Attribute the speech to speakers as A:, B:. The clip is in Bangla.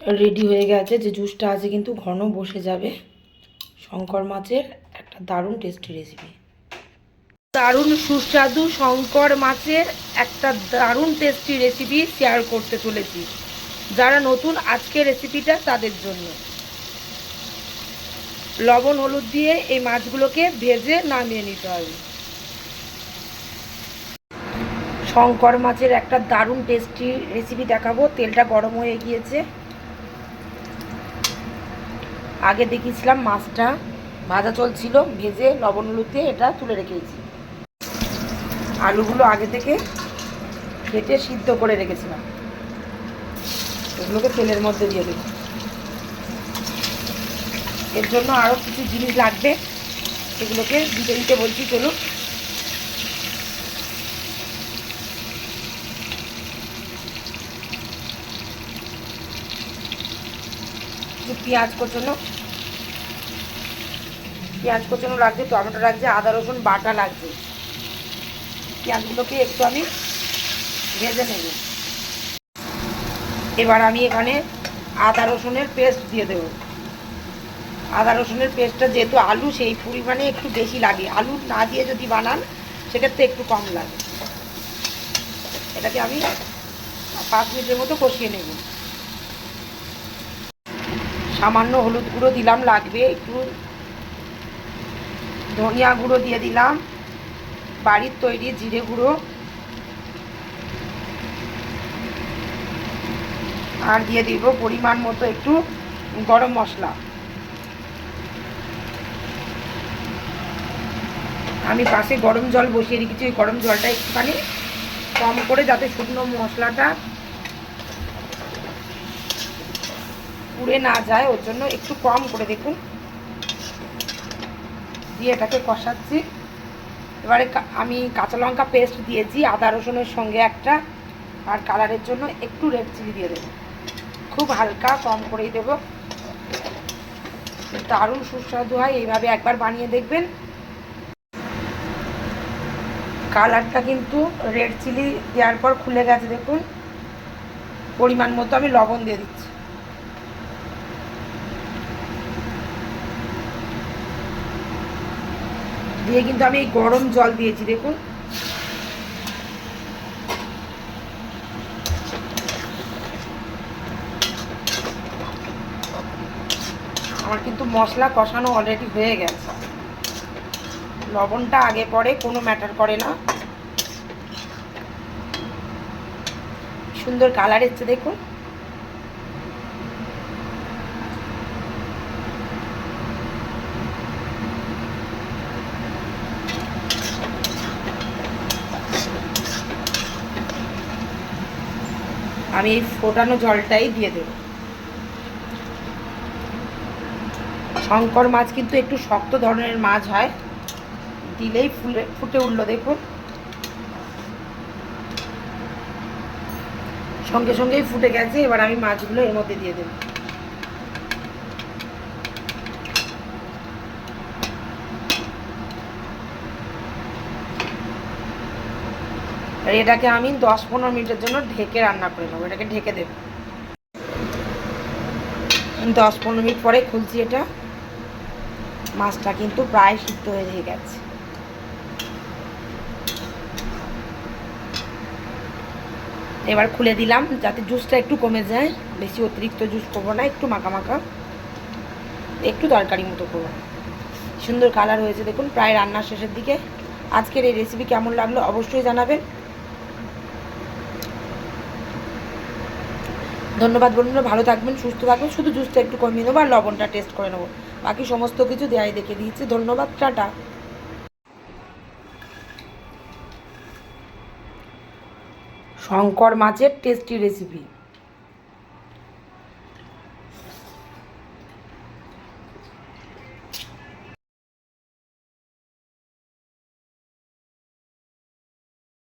A: রেডি হয়ে গেছে, যে জুসটা আছে কিন্তু ঘন বসে যাবে। শঙ্কর মাছের একটা দারুণ টেস্টি রেসিপি দারুণ সুস্বাদু শঙ্কর মাছের একটা দারুণ টেস্টি রেসিপি শেয়ার করতে চলেছি। যারা নতুন আজকে রেসিপিটা তাদের জন্য। লবণ, হলুদ দিয়ে এই মাছগুলোকে ভেজে নামিয়ে নিতে হবে। শঙ্কর মাছের একটা দারুণ টেস্টি রেসিপি দেখাবো। তেলটা গরম হয়ে গিয়েছে। আগে দেখিয়েছিলাম মাছটা, ভাজা চলছিল, ভেজে লবণ লুতে এটা তুলে রেখেছি আলুগুলো আগে থেকে কেটে সিদ্ধ করে রেখেছিলাম। এগুলোকে তেলের মধ্যে দিয়ে দেব। এর জন্য আরও কিছু জিনিস লাগবে, সেগুলোকে দিতে দিতে বলছি, চলুন। একটু পেঁয়াজ কোচানো পেঁয়াজ কোচানো লাগছে, টমেটো লাগছে, আদা, রসুন, বাটা লাগছে। পেঁয়াজগুলোকে একটু আমি ভেজে নেব। এবার আমি এখানে আদা, রসুনের পেস্ট দিয়ে দেব। আদা, রসুনের পেস্টটা যেহেতু আলু, সেই পরিমাণে একটু বেশি লাগে। আলু না দিয়ে যদি বানান, সেক্ষেত্রে একটু কম লাগে। এটাকে আমি পাঁচ মিনিটের মতো কষিয়ে নেব। সামান্য হলুদ গুঁড়ো দিলাম, লাগবে একটু। ধনিয়া গুঁড়ো দিয়ে দিলাম, বাড়ির তৈরি জিরে গুঁড়ো। আর দিয়ে দিব পরিমাণ মতো একটু গরম মশলা। আমি পাশে গরম জল বসিয়ে রেখেছি, ওই গরম জলটা একটুখানি কম করে যাতে শুকনো মশলাটা পুড়ে না যায়, ওর জন্য একটু কম করে দেখুন। দিয়ে এটাকে কষাচ্ছি। এবারে আমি কাঁচা লঙ্কা পেস্ট দিয়েছি, আদা রসুনের সঙ্গে একটা, আর কালারের জন্য একটু রেড চিলি দিয়ে দেবো। খুব হালকা কম করেই দেবো। দারুণ সুস্বাদু হয়, এইভাবে একবার বানিয়ে দেখবেন। কালারটা কিন্তু রেড চিলি দেওয়ার পর খুলে গেছে, দেখুন। পরিমাণ মতো আমি লবণ দিয়ে দিচ্ছি। দিয়ে কিন্তু আমি এই গরম জল দিয়েছি, দেখুন। আমার কিন্তু মশলা কষানো অলরেডি হয়ে গেছে। লবণটা আগে পরে, কোনো ম্যাটার করে না। সুন্দর কালার এসছে, দেখুন। আমি এই ফোটানো জলটাই দিয়ে দেব। শঙ্কর মাছ কিন্তু একটু শক্ত ধরনের মাছ হয়। দিলেই ফুলে, ফুটে উঠল, দেখুন। সঙ্গে সঙ্গেই ফুটে গেছে, এবার আমি মাছগুলো এর মধ্যে দিয়ে দেব। আর এটাকে আমি দশ পনেরো মিনিটের জন্য ঢেকে রান্না করে নেব, এটাকে ঢেকে দেব। দশ পনেরো মিনিট পরে খুলছি এটা। মাছটা কিন্তু প্রায় সিদ্ধ হয়ে গেছে। এবার খুলে দিলাম, যাতে জুসটা একটু কমে যায়। বেশি অতিরিক্ত জুস করব না, একটু মাখা মাখা। একটু তরকারি মতো করব। সুন্দর কালার হয়েছে দেখুন, প্রায় রান্নার শেষের দিকে। আজকের এই রেসিপি কেমন লাগল অবশ্যই জানাবেন। ধন্যবাদ বন্ধুরা, ভালো থাকবেন, সুস্থ থাকবেন, শুধু জুসটা একটু কমিয়ে নেব আর লবণটা টেস্ট করে নেব। বাকি সমস্ত কিছু দেয়াই দেখে দিয়েছি। ধন্যবাদ, টাটা। শঙ্কর মাছের টেস্টি রেসিপি